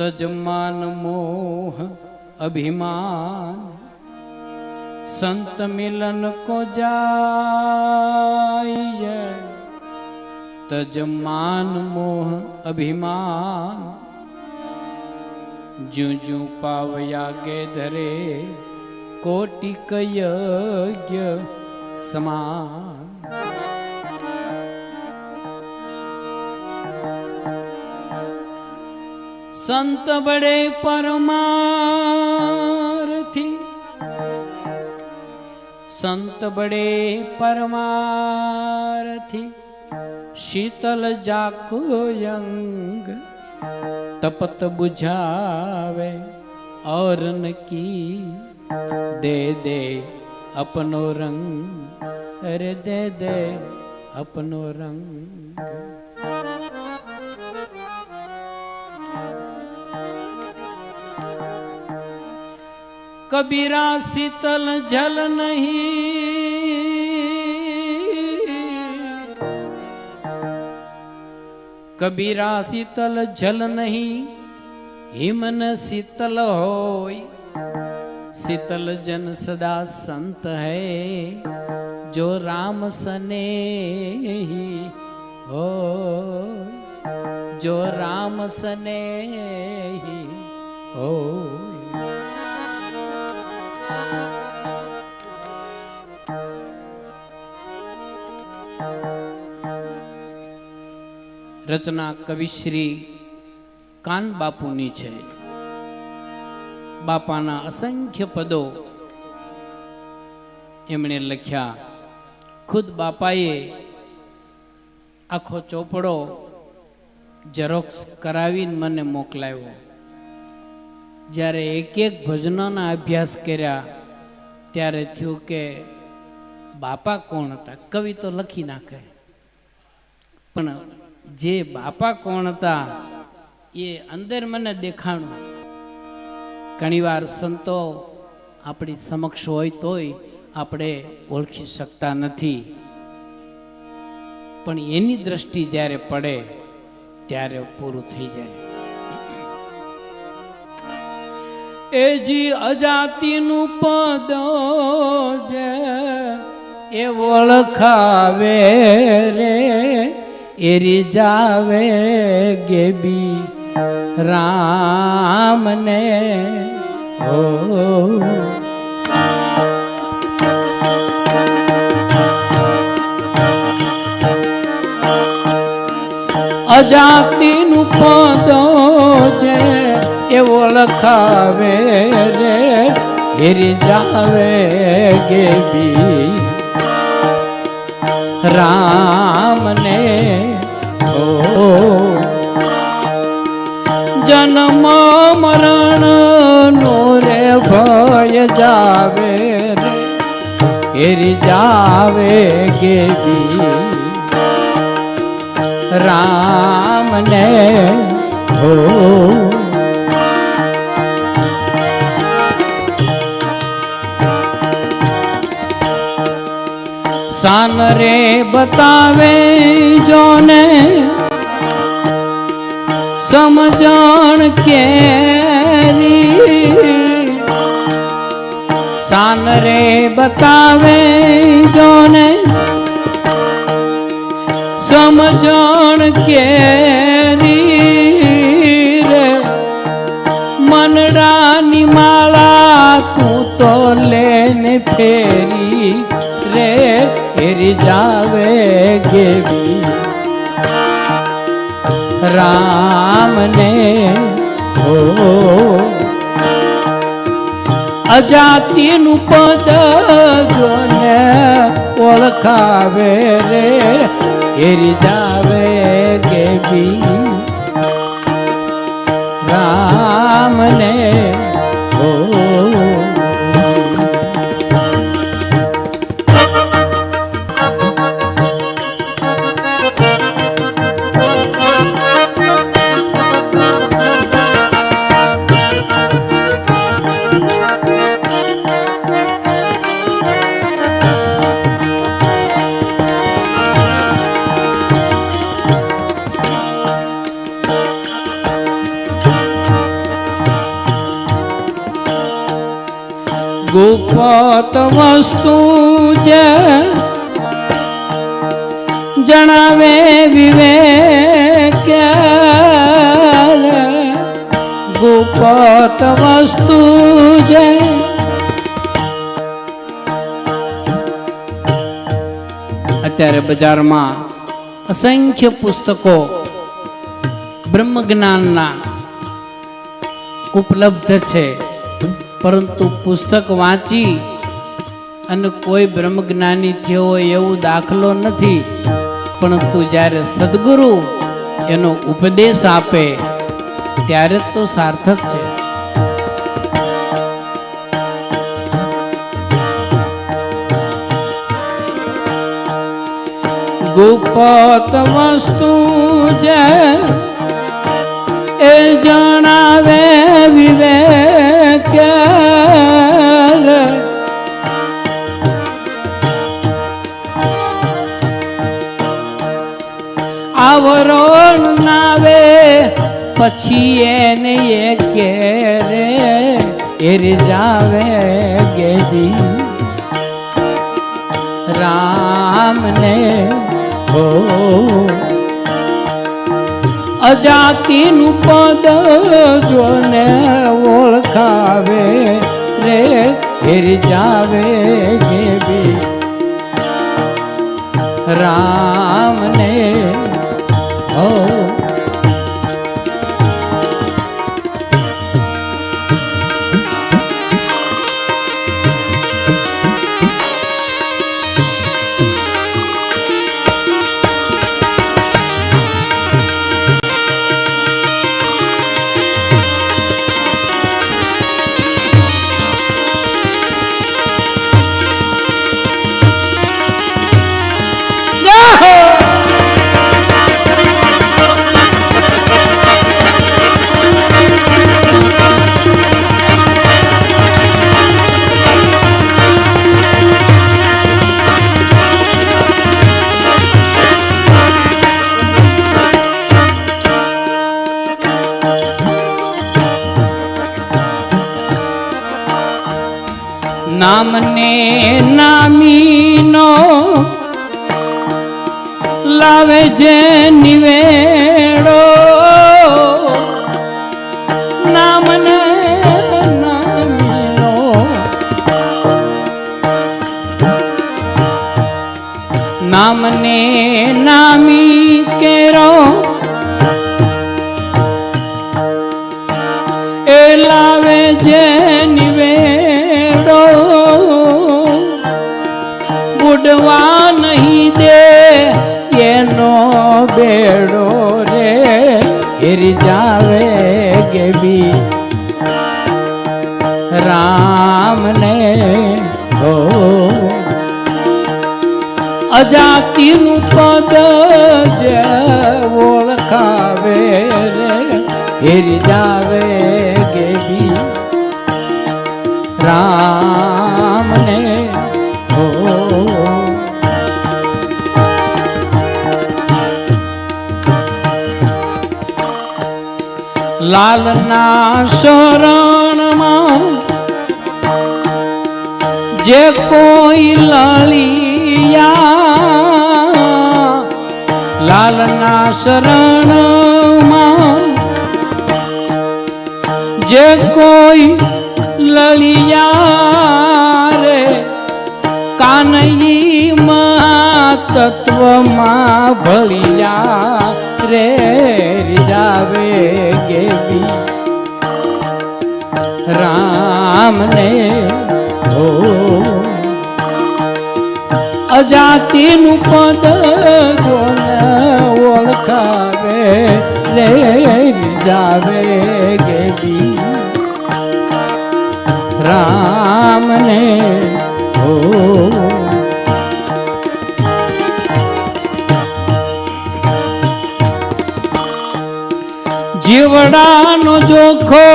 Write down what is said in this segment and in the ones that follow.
તજમાન મોહ અભિમાન સંત મિલન કો જાય તજમાન મોહ અભિમાન જું જું પાવયા ગે ધરે કોટિક યજ્ઞ સમાન સંત બડે પરમારથી સંત બડે પરમારથી શીતલ જાકો યંગ તપત બુઝાવે और की दे दे अपनो रंग अरे दे दे अपनो रंग કબીરા શીતલ જલ નહીં. કબીરા શીતલ જલ નહીં, હિમન શીતલ હોય. શીતલ જન સદા સંત હૈ, જો રામ સને હો જો રામ સને હો રચના કવિશ્રી કાન બાપુની છે. બાપાના અસંખ્ય પદો એમણે લખ્યા. ખુદ બાપાએ આખો ચોપડો ઝેરોક્સ કરાવીને મને મોકલાવ્યો. જ્યારે એક એક ભજનોના અભ્યાસ કર્યા, ત્યારે થયું કે બાપા કોણ હતા? કવિ તો લખી નાખે. પણ જે બાપા કોણ હતા, એ અંદર મને દેખાણું. ઘણીવાર સંતો આપણી સમક્ષ હોય તોય આપણે ઓળખી શકતા નથી. પણ એની દ્રષ્ટિ જ્યારે પડે, ત્યારે પૂરું થઈ જાય. એ જી અજાતિનું પદ જે એ ઓળખાવે રે. એરી જાવે ગેબી રામને. હો. અજાતિનું પદો છે એ ઓળખાવે રે. હેરી જાવે ગેબી રામને. ઓ જન્મ મરણ નો રે ભય જાવે રે. હેરી જાવે ગેબી રામને. હો સાન રે બતાવે જોને. સમજણ કેરી. સાન રે બતાવે જોને. સમજણ કેરી રે. મનડાની માળા તું તો લેને ફેરી. ફેરી જાવે ગેવી રામને હો અજાતિનું પદ જોને ઓળખાવે રે એરી જાવે ગેબી રામને જણાવે વિવેક ગુપત વસ્તુ જય અત્યારે બજારમાં અસંખ્ય પુસ્તકો બ્રહ્મ જ્ઞાનના ઉપલબ્ધ છે. પરંતુ પુસ્તક વાંચી અને કોઈ બ્રહ્મજ્ઞાની થયો હોય એવું દાખલો નથી. પરંતુ જ્યારે સદગુરુ એનો ઉપદેશ આપે, ત્યારે તો સાર્થક છે. ગુપ્ત વસ્તુ જે એ જણાવે વિવેક પછી એને એ ઘેરે એર જાવે ગેરી રામને હો. અજાતિનું પદ જોને નામને નામીનો લાવે જે નિવેડો બેડો રે હેરી જાવે ગેબી. રામને હો અજાતિનું પદ જે ઓળખાવે રે હેરી જાવે ગેબી. રામને લાલના શરણમાં જે કોઈ લલિયા લાલના શરણમાં જે કોઈ લલિયા રે કાનઈ તત્વમાં ભળિયા રે રીજાવે ગેબી રામને હો અજાતિનું પદ જોને ઓળખાવે? રે રીજાવે ગેબી રામને જીવડાનો જોખો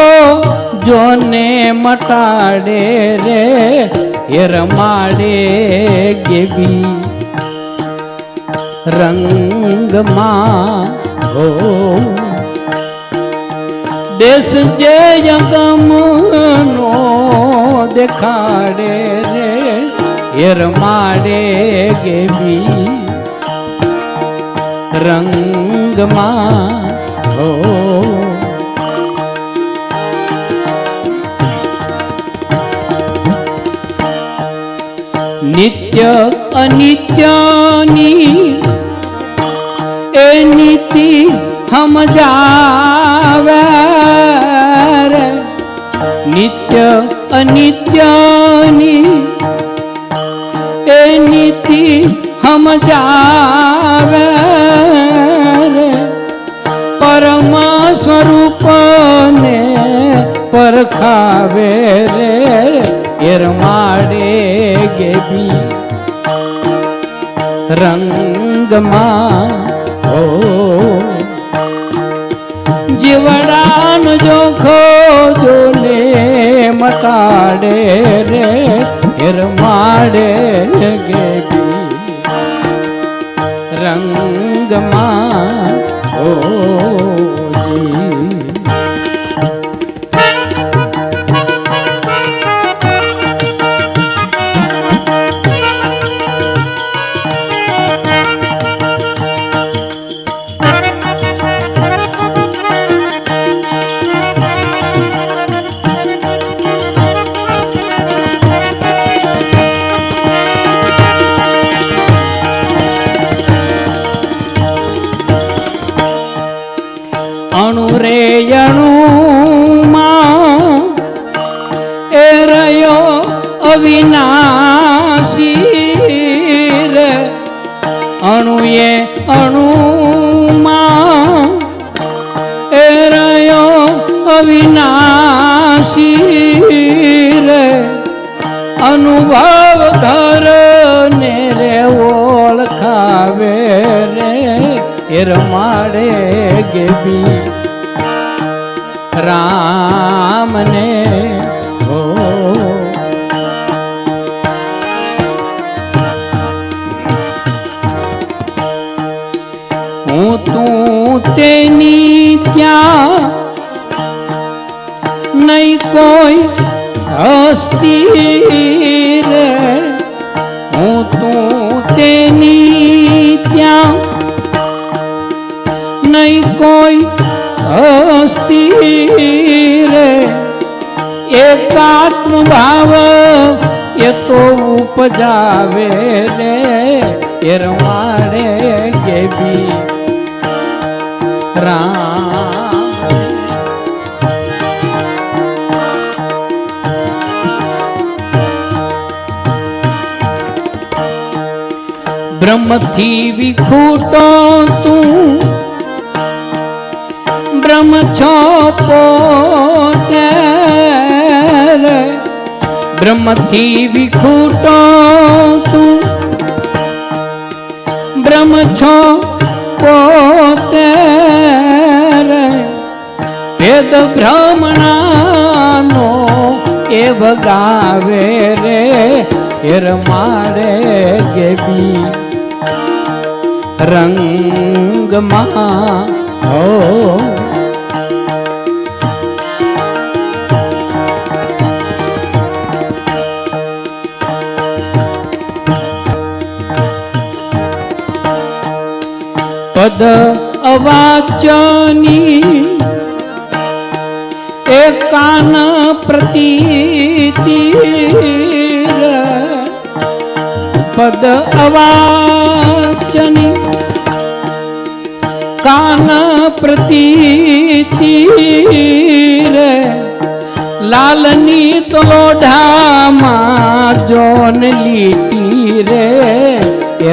જોને મટાડે રે એ રમાડે ગેબી. રંગમાં હો દેશ જે યગમનો દેખાડે રે હેરમાડે ગેબી. રંગમાં હો નિત્ય અનિત્યની એ નીતિ સમજાવે નિત્ય અનિત્યની એ નીતિ સમજાવે પરમ સ્વરૂપને પરખાવે રે એરમાડે ગેબી. રંગમાં હો જીવડાનો જોખો જોને મટાડે રે. એરમાડે ગેબી. રંગમાં ઓ. અવિનાશી રે અણુએ અણુમાં એ રહ્યો અવિનાશી રે અનુભવ ઘર ને રે ઓળખાવે રે એરમાડે ગેબી. રામને તું તેની ત્યાં નહીં કોઈ હસ્તી રે હું તું તેની ત્યાં નહીં કોઈ હસ્તી રે એકાત્મ ભાવ એ તો ઉપજાવે રે. રમાડે ગેબી રામ બ્રહ્મથી વિખૂટો તું. બ્રહ્મ છો પોતે બ્રહ્મથી વિખૂટો તું. બ્રહ્મ છો પોતે રે. વેદ ભ્રમણાનો એ ભગાવે રે. હેર મારે ગેબી. રંગમાં હો પદ અવાચની એ કાન પ્રતીતિ પદ અવાચની કાન પ્રતીતિ લાલની તો લોઢામાં જોન લીટી રે.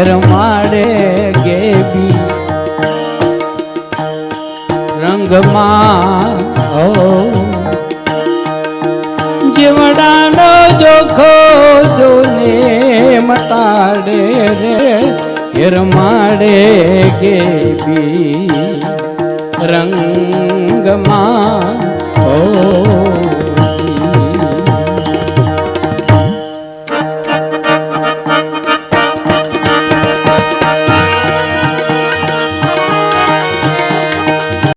એર માડે રંગમાં હો જીવડાનો જોખો જોને મટાડે રે હેર માડે ગેબી રંગમાં. હો